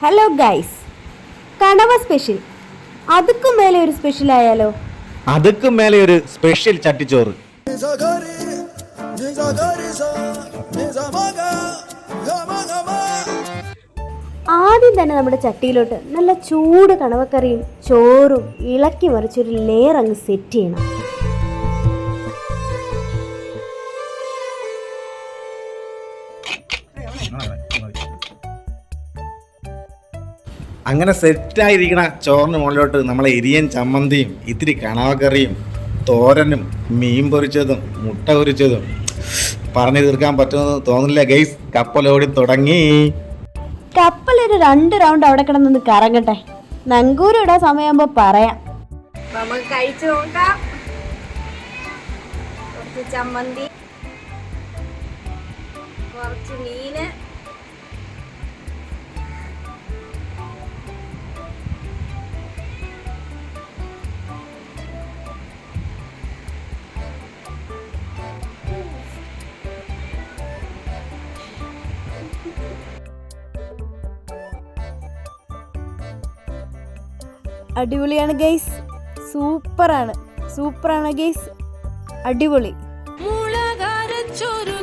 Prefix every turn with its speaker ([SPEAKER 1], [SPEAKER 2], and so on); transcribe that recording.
[SPEAKER 1] Hello guys കണവ special അതുക്കും മേലെ ഒരു സ്പെഷ്യൽ ആയാലോ?
[SPEAKER 2] അതുക്കും മേലെ ഒരു സ്പെഷ്യൽ ചട്ടിച്ചോറ്.
[SPEAKER 1] ആദ്യം തന്നെ നമ്മുടെ ചട്ടിയിലോട്ട് നല്ല ചൂട് കണവക്കറിയും ചോറും ഇളക്കി മറിച്ചൊരു ലെയർ അങ്ങ് സെറ്റ് ചെയ്യണം.
[SPEAKER 2] അങ്ങനെ സെറ്റായിരിക്കണ ചോറിന് മുകളിലോട്ട് നമ്മളെ എരിയൻ ചമ്മന്തിയും ഇത്തിരി കണവക്കറിയും തോരനും മീൻ പൊരിച്ചതും മുട്ട പൊരിച്ചതും. പറഞ്ഞു തീർക്കാൻ പറ്റുമെന്ന് തോന്നില്ല ഗൈസ് കപ്പലോടി തുടങ്ങി.
[SPEAKER 1] കപ്പലൊരു രണ്ട് റൗണ്ട് അവിടെ കിടന്നൊന്ന് കറങ്ങട്ടെ. നങ്കൂരം ഇടാൻ സമയമാകുമ്പോ പറയാം.
[SPEAKER 3] നമുക്ക് കഴിച്ചു നോക്കാം. കുറച്ച് ചമ്മന്തി കുറച്ച് മീന്.
[SPEAKER 1] അടിപൊളിയാണ് ഗൈസ് സൂപ്പറാണ് സൂപ്പറാണ് ഗൈസ് അടിപൊളി.
[SPEAKER 4] മുളകരച്ചൊരുക്കിയ